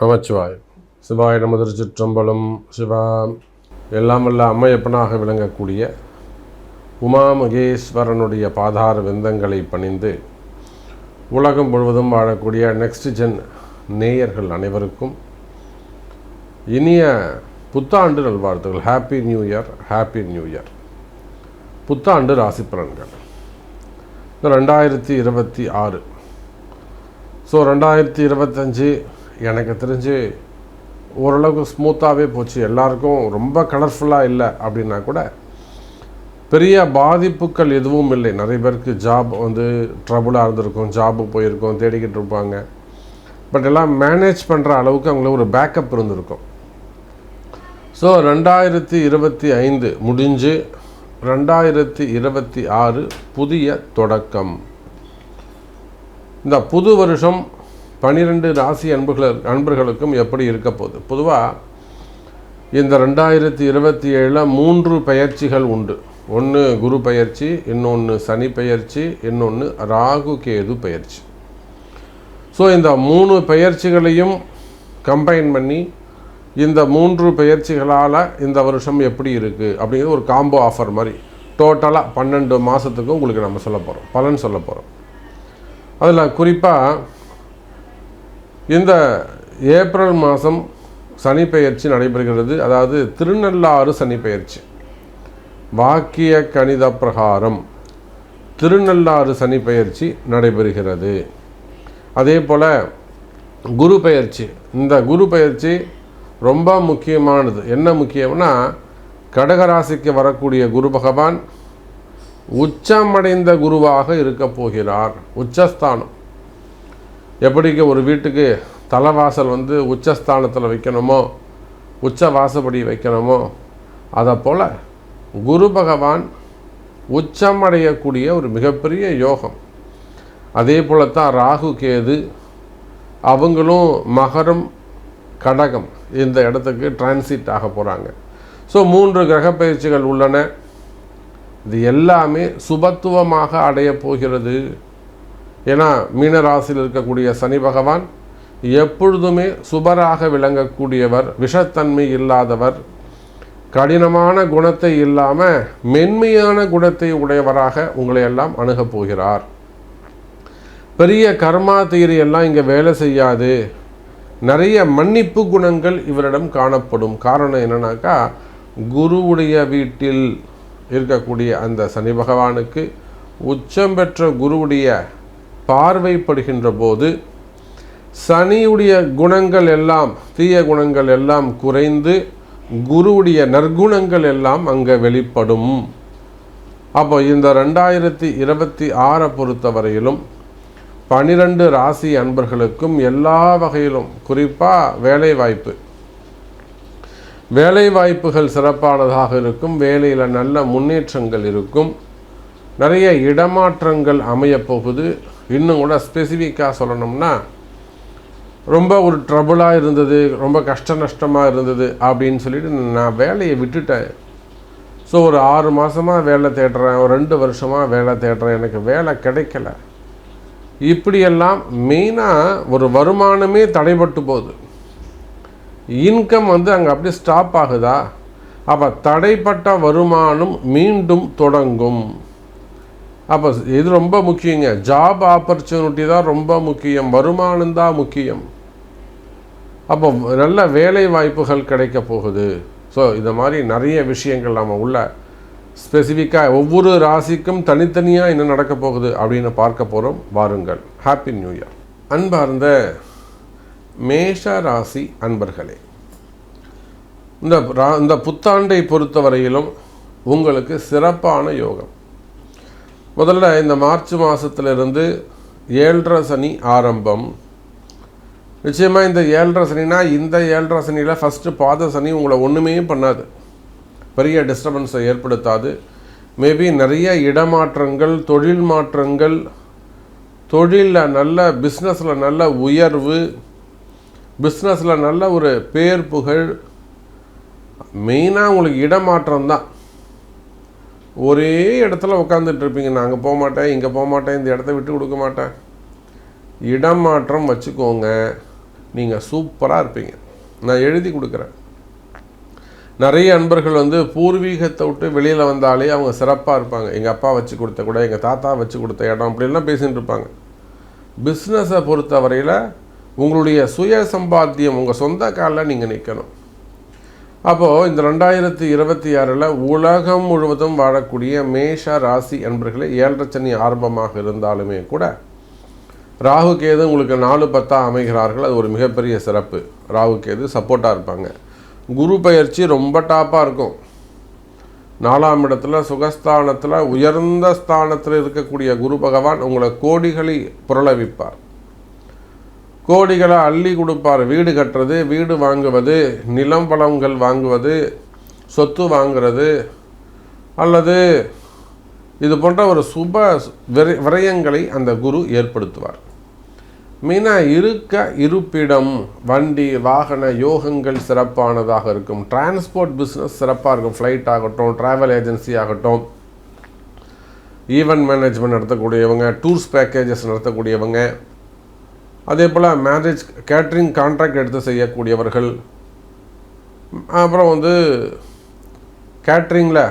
நமச்சிவாய் சிவாய நமது திருச்சிற்றம்பலம். சிவா எல்லாம் வல்ல அம்மையப்பனாக விளங்கக்கூடிய உமா மகேஸ்வரனுடைய பாதார விந்தங்களை பணிந்து உலகம் முழுவதும் வாழக்கூடிய நெக்ஸ்ட் ஜென் நேயர்கள் அனைவருக்கும் இனிய புத்தாண்டு நல்வாழ்த்துகள் happy new year happy new year புத்தாண்டு ராசி பலன்கள் ரெண்டாயிரத்தி இருபத்தி ஆறு. ஸோ ரெண்டாயிரத்தி இருபத்தஞ்சி எனக்கு தெரிஞ்சு ஓரளவுக்கு ஸ்மூத்தாகவே போச்சு. எல்லாருக்கும் ரொம்ப கலர்ஃபுல்லாக இல்லை அப்படின்னா கூட பெரிய பாதிப்புகள் எதுவும் இல்லை. நிறைய பேருக்கு ஜாப் வந்து ட்ரபுளாக இருந்திருக்கும். ஜாபு போயிருக்கோம் தேடிக்கிட்டு இருப்பாங்க. பட் எல்லாம் மேனேஜ் பண்ணுற அளவுக்கு அவங்களுக்கு ஒரு பேக்கப் இருந்திருக்கும். ஸோ ரெண்டாயிரத்தி இருபத்தி ஐந்து முடிஞ்சு ரெண்டாயிரத்தி இருபத்தி ஆறு புதிய தொடக்கம். இந்த புது வருஷம் பனிரெண்டு ராசி அன்புகள் அன்பர்களுக்கும் எப்படி இருக்க போகுது? பொதுவாக இந்த ரெண்டாயிரத்தி இருபத்தி ஏழில் மூன்று பயிற்சிகள் உண்டு. ஒன்று குரு பயிற்சி இன்னொன்று சனி பயிற்சி இன்னொன்று ராகு கேது பயிற்சி. ஸோ இந்த மூணு பயிற்சிகளையும் கம்பைன் பண்ணி இந்த மூன்று பயிற்சிகளால் இந்த வருஷம் எப்படி இருக்குது அப்படிங்கிறது ஒரு காம்போ ஆஃபர் மாதிரி. டோட்டலாக பன்னெண்டு மாதத்துக்கு உங்களுக்கு நம்ம சொல்ல போகிறோம் பலன் சொல்ல போகிறோம் அதில் குறிப்பாக இந்த ஏப்ரல் மாதம் சனி பெயர்ச்சி நடைபெறுகிறது. அதாவது திருநள்ளாறு சனி பெயர்ச்சி வாக்கிய கணித பிரகாரம் திருநள்ளாறு சனி பெயர்ச்சி நடைபெறுகிறது. அதே போல் குரு பெயர்ச்சி. இந்த குரு பெயர்ச்சி ரொம்ப முக்கியமானது. என்ன முக்கியம்னா கடகராசிக்கு வரக்கூடிய குரு பகவான் உச்சமடைந்த குருவாக இருக்கப் போகிறார். உச்சஸ்தானம். எப்படிக்கு ஒரு வீட்டுக்கு தலைவாசல் வந்து உச்சஸ்தானத்தில் வைக்கணுமோ உச்ச வாசப்படி வைக்கணுமோ அதை போல் குரு பகவான் உச்சமடையக்கூடிய ஒரு மிகப்பெரிய யோகம். அதே போல தான் ராகு கேது அவங்களும் மகரம் கடகம் இந்த இடத்துக்கு டிரான்சிட் ஆக போகிறாங்க ஸோ மூன்று கிரக பயிற்சிகள் உள்ளன. இது எல்லாமே சுபத்துவமாக அடைய போகிறது. ஏன்னா மீனராசியில் இருக்கக்கூடிய சனி பகவான் எப்பொழுதுமே சுபராக விளங்கக்கூடியவர் விஷத்தன்மை இல்லாதவர் கடினமான குணத்தை இல்லாமல் மென்மையான குணத்தை உடையவராக உங்களை எல்லாம் அணுகப் போகிறார். பெரிய கர்மா தீரி எல்லாம் இங்கே வேலை செய்யாது. நிறைய மன்னிப்பு குணங்கள் இவரிடம் காணப்படும். காரணம் என்னன்னாக்கா குருவுடைய வீட்டில் இருக்கக்கூடிய அந்த சனி பகவானுக்கு உச்சம் பெற்ற குருவுடைய பார்வைப்படுகின்ற போது சனியுடைய குணங்கள் எல்லாம் தீய குணங்கள் எல்லாம் குறைந்து குருவுடைய நற்குணங்கள் எல்லாம் அங்கே வெளிப்படும். அப்போ இந்த ரெண்டாயிரத்தி இருபத்தி ஆறை பொறுத்தவரையிலும் பனிரெண்டு ராசி அன்பர்களுக்கும் எல்லா வகையிலும் குறிப்பாக வேலை வாய்ப்பு வேலை வாய்ப்புகள் சிறப்பானதாக இருக்கும் வேலையில் நல்ல முன்னேற்றங்கள் இருக்கும். நிறைய இடமாற்றங்கள் அமையப் போகுது இன்னும் கூட ஸ்பெசிஃபிக்காக சொல்லணும்னா ரொம்ப ஒரு ட்ரபுளாக இருந்தது ரொம்ப கஷ்ட நஷ்டமாக இருந்தது அப்படின்னு சொல்லிட்டு நான் வேலையை விட்டுட்டேன். ஸோ ஒரு ஆறு மாதமாக வேலை தேடுறேன் ஒரு ரெண்டு வருஷமாக வேலை தேடுறேன் எனக்கு வேலை கிடைக்கல. இப்படியெல்லாம் மெயினாக ஒரு வருமானமே தடைபட்டு போகுது. இன்கம் வந்து அங்கே அப்படியே ஸ்டாப் ஆகுதா? அப்போ தடைப்பட்ட வருமானம் மீண்டும் தொடங்கும். அப்போ இது ரொம்ப முக்கியங்க. ஜாப் ஆப்பர்ச்சுனிட்டி தான் ரொம்ப முக்கியம். வருமானம் தான் முக்கியம். அப்போ நல்ல வேலை வாய்ப்புகள் கிடைக்க போகுது. ஸோ இந்த மாதிரி நிறைய விஷயங்கள் நம்ம உள்ள ஸ்பெசிஃபிக்காக ஒவ்வொரு ராசிக்கும் தனித்தனியாக என்ன நடக்க போகுது அப்படின்னு பார்க்க போகிறோம் வாருங்கள். ஹாப்பி நியூ இயர் அன்பார்ந்த மேஷ ராசி அன்பர்களே இந்த ரா- இந்த புத்தாண்டை பொறுத்தவரையிலும் உங்களுக்கு சிறப்பான யோகம். முதல்ல இந்த மார்ச் மாதத்துலேருந்து ஏழரை சனி ஆரம்பம். நிச்சயமாக இந்த ஏழரை சனினா இந்த ஏழரை சனியில் ஃபஸ்ட்டு பாத சனி உங்களை ஒன்றுமே பண்ணாது. பெரிய டிஸ்டர்பன்ஸை ஏற்படுத்தாது. மேபி நிறைய இடமாற்றங்கள் தொழில் மாற்றங்கள் தொழிலில் நல்ல பிஸ்னஸில் நல்ல உயர்வு பிஸ்னஸில் நல்ல ஒரு பேர் புகழ் மெயினாக உங்களுக்கு இடமாற்றம் தான். ஒரே இடத்துல உட்காந்துட்டு இருப்பீங்க நான் அங்கே போக மாட்டேன் இங்கே போக மாட்டேன் இந்த இடத்த விட்டு கொடுக்க மாட்டேன். இடம் மாற்றம் வச்சுக்கோங்க. நீங்கள் சூப்பராக இருப்பீங்க. நான் எழுதி கொடுக்குறேன். நிறைய அன்பர்கள் வந்து பூர்வீகத்தை விட்டு வெளியில் வந்தாலே அவங்க சிறப்பாக இருப்பாங்க. எங்கள் அப்பா வச்சு கொடுத்த கூட எங்கள் தாத்தா வச்சு கொடுத்த இடம் அப்படின்லாம் பேசிகிட்டு இருப்பாங்க. பிஸ்னஸை பொறுத்த வரையில் உங்களுடைய சுய சம்பாத்தியம் உங்கள் சொந்த காலில் நீங்கள் நிற்கணும் அப்போது இந்த ரெண்டாயிரத்தி இருபத்தி ஆறில் உலகம் முழுவதும் வாழக்கூடிய மேஷ ராசி என்பர்களே ஏழரை சனி ஆரம்பமாக இருந்தாலுமே கூட ராகு கேது உங்களுக்கு நாலு பத்தாக அமைகிறார்கள். அது ஒரு மிகப்பெரிய சிறப்பு. ராகு கேது சப்போர்ட்டாக இருப்பாங்க. குரு பயிற்சி ரொம்ப டாப்பாக இருக்கும். நாலாம் இடத்துல சுகஸ்தானத்தில் உயர்ந்த ஸ்தானத்தில் இருக்கக்கூடிய குரு பகவான் உங்களை கோடிகளை புரளவிப்பார். கோடிகளை அள்ளி கொடுப்பார். வீடு கட்டுறது வீடு வாங்குவது நிலம் பழங்கள் வாங்குவது சொத்து வாங்குறது அல்லது இது போன்ற ஒரு சுப விரயங்களை அந்த குரு ஏற்படுத்துவார். மெயினாக இருக்க இருப்பிடம் வண்டி வாகன யோகங்கள் சிறப்பானதாக இருக்கும். டிரான்ஸ்போர்ட் பிஸ்னஸ் சிறப்பாக இருக்கும். ஃப்ளைட் ஆகட்டும் ட்ராவல் ஏஜென்சி ஆகட்டும். ஈவெண்ட் மேனேஜ்மெண்ட் நடத்தக்கூடியவங்க டூர்ஸ் பேக்கேஜஸ் நடத்தக்கூடியவங்க. அதே போல் மேரேஜ் கேட்ரிங் கான்ட்ராக்ட் எடுத்து செய்யக்கூடியவர்கள் அப்புறம் வந்து கேட்ரிங்கில்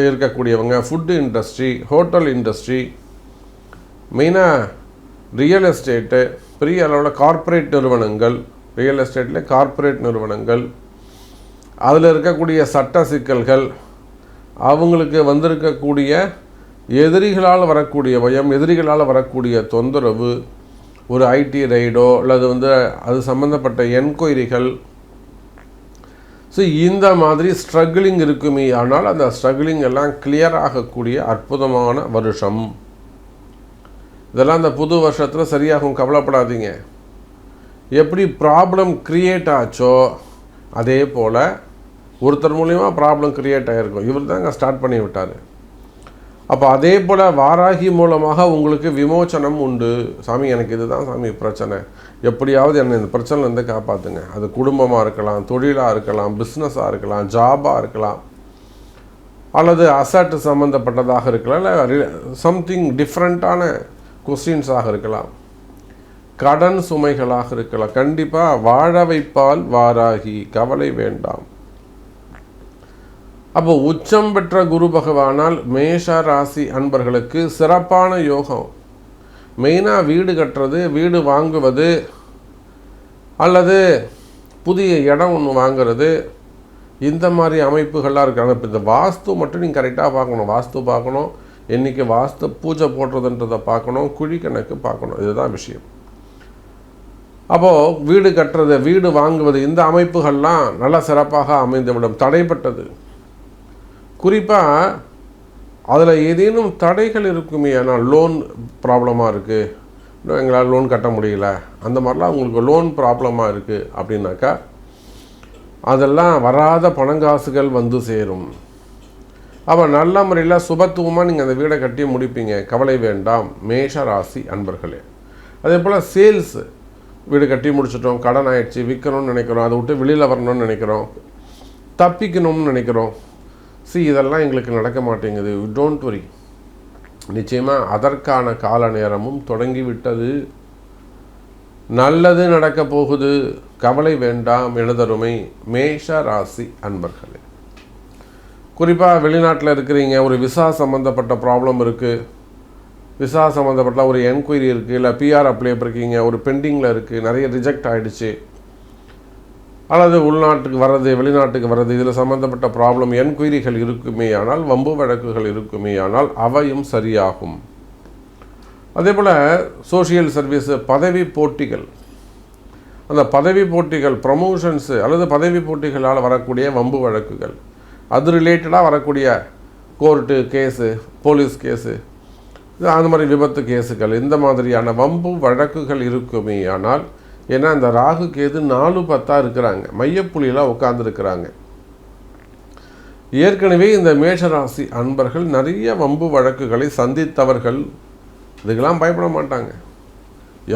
இருக்கக்கூடியவங்க ஃபுட்டு இண்டஸ்ட்ரி ஹோட்டல் இண்டஸ்ட்ரி மெயினாக ரியல் எஸ்டேட்டு பெரிய அளவில் கார்ப்பரேட் நிறுவனங்கள் ரியல் எஸ்டேட்டில் கார்ப்பரேட் நிறுவனங்கள் அதில் இருக்கக்கூடிய சட்ட சிக்கல்கள் அவங்களுக்கு வந்திருக்கக்கூடிய எதிரிகளால் வரக்கூடிய பயம் எதிரிகளால் வரக்கூடிய தொந்தரவு ஒரு ஐடி ரைடோ அல்லது வந்து அது சம்மந்தப்பட்ட என்கொயரிகள். ஸோ இந்த மாதிரி ஸ்ட்ரகிளிங் இருக்குமே ஆனால் அந்த ஸ்ட்ரகிளிங் எல்லாம் கிளியர் ஆகக்கூடிய அற்புதமான வருஷம். இதெல்லாம் அந்த புது வருஷத்தில் சரியாகும் கவலைப்படாதீங்க. எப்படி ப்ராப்ளம் க்ரியேட் ஆச்சோ அதே போல் ஒருத்தர் மூலிமா ப்ராப்ளம் க்ரியேட் ஆகிருக்கும் இவர் தாங்க ஸ்டார்ட் பண்ணி விட்டார் அப்போ அதே போல் வாராகி மூலமாக உங்களுக்கு விமோச்சனம் உண்டு. சாமி எனக்கு இதுதான் சாமி பிரச்சனை. எப்படியாவது என்னை இந்த பிரச்சனைலேருந்து காப்பாற்றுங்க அது குடும்பமாக இருக்கலாம் தொழிலாக இருக்கலாம் பிஸ்னஸாக இருக்கலாம் ஜாபாக இருக்கலாம். அல்லது அசாட்டு சம்மந்தப்பட்டதாக இருக்கலாம் இல்லை சம்திங் டிஃப்ரெண்ட்டான கொஸ்டின்ஸாக இருக்கலாம். கடன் சுமைகளாக இருக்கலாம். கண்டிப்பாக வாழ வைப்பால் வாராகி கவலை வேண்டாம். அப்போ உச்சம் பெற்ற குரு பகவானால் மேஷ ராசி அன்பர்களுக்கு சிறப்பான யோகம். மெயினாக வீடு கட்டுறது வீடு வாங்குவது அல்லது புதிய இடம் ஒன்று வாங்குறது இந்த மாதிரி அமைப்புகள்லாம் இருக்காங்க. இப்போ இந்த வாஸ்து மட்டும் நீங்கள் கரெக்டாக பார்க்கணும். வாஸ்து பார்க்கணும். என்றைக்கு வாஸ்து பூஜை போடுறதுன்றதை பார்க்கணும். குழி கணக்கு பார்க்கணும். இதுதான் விஷயம். அப்போது வீடு கட்டுறது வீடு வாங்குவது இந்த அமைப்புகள்லாம் நல்ல சிறப்பாக அமைந்துவிடும். தடைப்பட்டது. குறிப்பாக அதில் ஏதேனும் தடைகள் இருக்குமே ஆனால் லோன் ப்ராப்ளமாக இருக்குது இன்னும் எங்களால் லோன் கட்ட முடியல. அந்த மாதிரிலாம் உங்களுக்கு லோன் ப்ராப்ளமாக இருக்குது அப்படின்னாக்கா அதெல்லாம் வராத பணங்காசுகள் வந்து சேரும். அப்போ நல்ல முறையில் சுபத்துவமாக நீங்கள் அந்த வீடை கட்டி முடிப்பீங்க. கவலை வேண்டாம். மேஷ ராசி அன்பர்களே. அதே போல் சேல்ஸு வீடு கட்டி முடிச்சிட்டோம். கடன் ஆயிடுச்சு. விற்கணும்னு நினைக்கிறோம். அதை விட்டு வெளியில் வரணும்னு நினைக்கிறோம். தப்பிக்கணும்னு நினைக்கிறோம். சி இதெல்லாம் எங்களுக்கு நடக்க மாட்டேங்குது. டோன்ட் வரி நிச்சயமாக அதற்கான கால நேரமும் தொடங்கிவிட்டது. நல்லது நடக்க போகுது. கவலை வேண்டாம் எழுதருமை. மேஷ ராசி அன்பர்களே. குறிப்பாக வெளிநாட்டில் இருக்கிறீங்க ஒரு விசா சம்மந்தப்பட்ட ப்ராப்ளம் இருக்குது விசா சம்மந்தப்பட்ட ஒரு என்கொயரி இருக்குது இல்லை பிஆர் அப்ளை பண்ணிருக்கீங்க ஒரு பெண்டிங்கில் இருக்குது நிறைய ரிஜெக்ட் ஆகிடுச்சு அல்லது உள்நாட்டுக்கு வர்றது வெளிநாட்டுக்கு வர்றது இதில் சம்மந்தப்பட்ட ப்ராப்ளம் என்கொயரிகள் இருக்குமேயானால் வம்பு வழக்குகள் இருக்குமேயானால் அவையும் சரியாகும். அதே போல் சோஷியல் சர்வீஸு பதவி போட்டிகள். அந்த பதவி போட்டிகள் ப்ரமோஷன்ஸு அல்லது பதவி போட்டிகளால் வரக்கூடிய வம்பு வழக்குகள். அது ரிலேட்டடாக வரக்கூடிய கோர்ட்டு கேஸு போலீஸ் கேஸு அந்த மாதிரி விபத்து கேஸுகள் இந்த மாதிரியான வம்பு வழக்குகள் இருக்குமே ஆனால் ஏன்னா இந்த ராகு கேது நாலு பத்தாக இருக்கிறாங்க. மையப்புள்ளியில் உட்காந்துருக்கிறாங்க ஏற்கனவே இந்த மேஷராசி அன்பர்கள் நிறைய வம்பு வழக்குகளை சந்தித்தவர்கள் இதுக்கெல்லாம் பயப்பட மாட்டாங்க.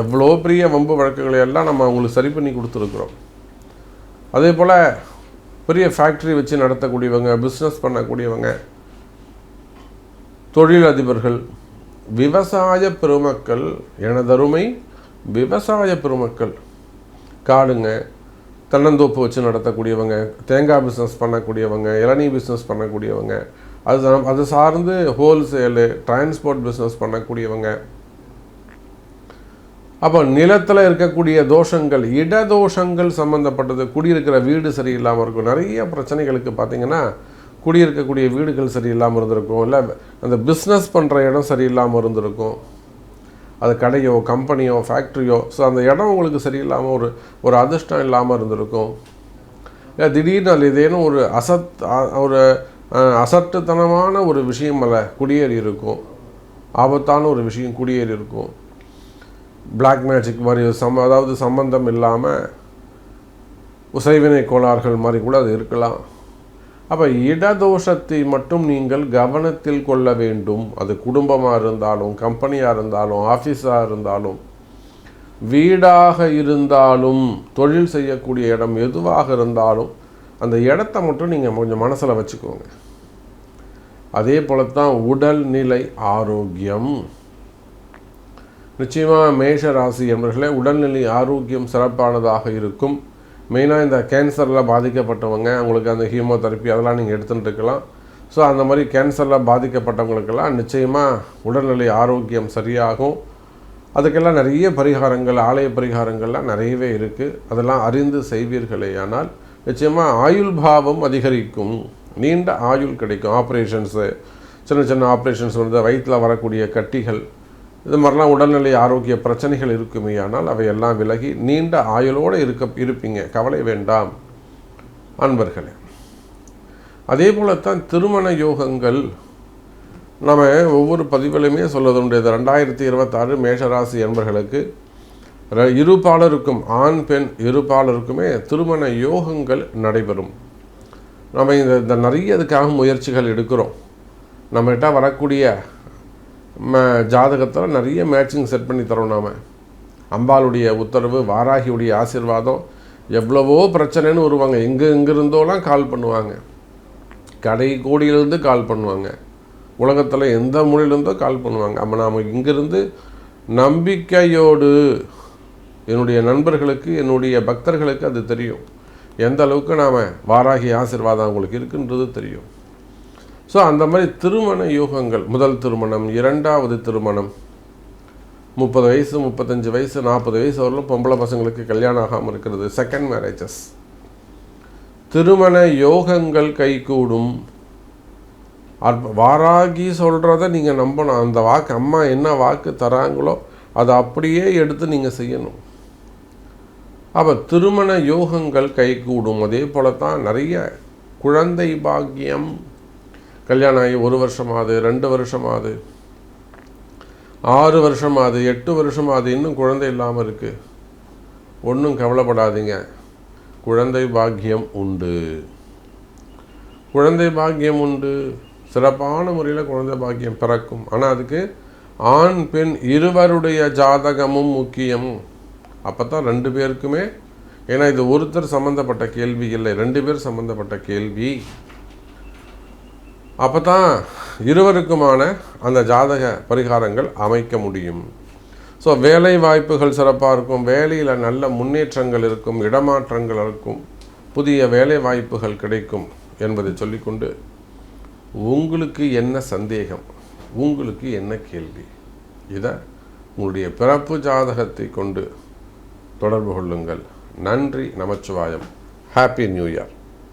எவ்வளோ பெரிய வம்பு வழக்குகளை எல்லாம் நம்ம அவங்களுக்கு சரி பண்ணி கொடுத்துருக்குறோம். அதே போல் பெரிய ஃபேக்ட்ரி வச்சு நடத்தக்கூடியவங்க பிஸ்னஸ் பண்ணக்கூடியவங்க தொழிலதிபர்கள் விவசாய பெருமக்கள் எனதருமை விவசாய பெருமக்கள் காடுங்க தென்னந்தோப்பு வச்சு நடத்தக்கூடியவங்க தேங்காய் பிஸ்னஸ் பண்ணக்கூடியவங்க இளநீ பிஸ்னஸ் பண்ணக்கூடியவங்க அது அது சார்ந்து ஹோல்சேலு டிரான்ஸ்போர்ட் பிஸ்னஸ் பண்ணக்கூடியவங்க. அப்போ நிலத்தில் இருக்கக்கூடிய தோஷங்கள் இட தோஷங்கள் சம்மந்தப்பட்டது குடியிருக்கிற வீடு சரியில்லாமல் இருக்கும். நிறைய பிரச்சனைகளுக்கு பார்த்தீங்கன்னா குடியிருக்கக்கூடிய வீடுகள் சரியில்லாமல் இருந்திருக்கும். இல்லை அந்த பிஸ்னஸ் பண்ணுற இடம் சரியில்லாமல் இருந்திருக்கும். அது கடையோ கம்பெனியோ ஃபேக்ட்ரியோ ஸோ அந்த இடம் உங்களுக்கு சரியில்லாமல் ஒரு ஒரு அதிர்ஷ்டம் இல்லாமல் இருந்திருக்கும். இல்லை திடீர்னு அது ஏதேனும் ஒரு அசத் ஒரு அசட்டுத்தனமான ஒரு விஷயம் அல்ல குடியேறி இருக்கும். ஆபத்தான ஒரு விஷயம் குடியேறி இருக்கும். பிளாக் மேஜிக் மாதிரி சம் அதாவது சம்பந்தம் இல்லாமல் உசைவினை கோளாறுகள் மாதிரி கூட அது இருக்கலாம். அப்போ இடதோஷத்தை மட்டும் நீங்கள் கவனத்தில் கொள்ள வேண்டும். அது குடும்பமாக இருந்தாலும் கம்பெனியாக இருந்தாலும் ஆஃபீஸாக இருந்தாலும் வீடாக இருந்தாலும் தொழில் செய்யக்கூடிய இடம் எதுவாக இருந்தாலும் அந்த இடத்த மட்டும் நீங்கள் கொஞ்சம் மனசில் வச்சுக்கோங்க. அதே போல தான் உடல்நிலை ஆரோக்கியம். நிச்சயமாக மேஷ ராசி என்பர்களே உடல்நிலை ஆரோக்கியம் சிறப்பானதாக இருக்கும். மெயினாக இந்த கேன்சரில் பாதிக்கப்பட்டவங்க அவங்களுக்கு அந்த ஹீமோதெரப்பி அதெல்லாம் நீங்கள் எடுத்துகிட்டு இருக்கலாம். ஸோ அந்த மாதிரி கேன்சரில் பாதிக்கப்பட்டவங்களுக்கெல்லாம் நிச்சயமாக உடல்நிலை ஆரோக்கியம் சரியாகும். அதுக்கெல்லாம் நிறைய பரிகாரங்கள் ஆலய பரிகாரங்கள்லாம் நிறையவே இருக்குது அதெல்லாம் அறிந்து செய்வீர்களேயானால் நிச்சயமாக ஆயுள் பாவம் அதிகரிக்கும். நீண்ட ஆயுள் கிடைக்கும். ஆப்ரேஷன்ஸு சின்ன சின்ன ஆப்ரேஷன்ஸ் வந்து வயிற்றில் வரக்கூடிய கட்டிகள் இது மாதிரிலாம் உடல்நிலை ஆரோக்கிய பிரச்சனைகள் இருக்குமே ஆனால் அவையெல்லாம் விலகி நீண்ட ஆயுளோடு இருக்க இருப்பீங்க. கவலை வேண்டாம் அன்பர்களே. அதே போலத்தான் திருமண யோகங்கள் நம்ம ஒவ்வொரு பதிவிலுமே சொல்வதுண்டு இது ரெண்டாயிரத்தி இருபத்தாறு மேஷராசி என்பர்களுக்கு இருபாலருக்கும் ஆண் பெண் இருபாலருக்குமே திருமண யோகங்கள் நடைபெறும். நம்ம இந்த இந்த நிறைய இதுக்காக முயற்சிகள் எடுக்கிறோம். நம்மகிட்ட வரக்கூடிய ஜாதகத்தில் நிறைய மேட்சிங் செட் பண்ணி தரோம் நாம். அம்பாளுடைய உத்தரவு வாராகியுடைய ஆசீர்வாதம் எவ்வளவோ பிரச்சனைன்னு வருவாங்க. எங்கே எங்கிருந்தோலாம் கால் பண்ணுவாங்க. கடை கோடியிலிருந்து கால் பண்ணுவாங்க. உலகத்தில் எந்த மூலையிலிருந்தோ கால் பண்ணுவாங்க. அப்போ நாம் இங்கிருந்து நம்பிக்கையோடு என்னுடைய நண்பர்களுக்கு என்னுடைய பக்தர்களுக்கு அது தெரியும். எந்த அளவுக்கு நாம் வாராகி ஆசீர்வாதம் அவங்களுக்கு இருக்குன்றது தெரியும். ஸோ அந்த மாதிரி திருமண யோகங்கள் முதல் திருமணம் இரண்டாவது திருமணம் முப்பது வயசு முப்பத்தஞ்சு வயசு நாற்பது வயசு வரலும் பொம்பளை பசங்களுக்கு கல்யாணம் ஆகாமல் இருக்கிறது. செகண்ட் மேரேஜஸ் திருமண யோகங்கள் கைகூடும். அற்ப வாராகி சொல்கிறத நீங்கள் நம்பணும். அந்த வாக்கு அம்மா என்ன வாக்கு தராங்களோ அதை அப்படியே எடுத்து நீங்கள் செய்யணும். அப்போ திருமண யோகங்கள் கைகூடும். அதே போல தான் நிறைய குழந்தை பாக்கியம் கல்யாணம் ஆகி ஒரு வருஷமாவது ரெண்டு வருஷமாவது ஆறு வருஷமாவது எட்டு வருஷமாவது இன்னும் குழந்தை இல்லாமல் இருக்குது ஒன்றும் கவலைப்படாதீங்க. குழந்தை பாக்கியம் உண்டு. குழந்தை பாக்கியம் உண்டு. சிறப்பான முறையில் குழந்தை பாக்கியம் பிறக்கும். ஆனால் அதுக்கு ஆண் பெண் இருவருடைய ஜாதகமும் முக்கியம். அப்போ தான் ரெண்டு பேருக்குமே ஏன்னா இது ஒருத்தர் சம்மந்தப்பட்ட கேள்வி இல்லை ரெண்டு பேர் சம்மந்தப்பட்ட கேள்வி. அப்போ தான் இருவருக்குமான அந்த ஜாதக பரிகாரங்கள் அமைக்க முடியும். ஸோ வேலை வாய்ப்புகள் சிறப்பாக இருக்கும். வேலையில் நல்ல முன்னேற்றங்கள் இருக்கும் இடமாற்றங்கள் இருக்கும். புதிய வேலை வாய்ப்புகள் கிடைக்கும் என்பதை சொல்லிக்கொண்டு உங்களுக்கு என்ன சந்தேகம்? உங்களுக்கு என்ன கேள்வி? இதை உங்களுடைய பிறப்பு ஜாதகத்தை கொண்டு தொடர்பு கொள்ளுங்கள். நன்றி நமச்சிவாயம். Happy new year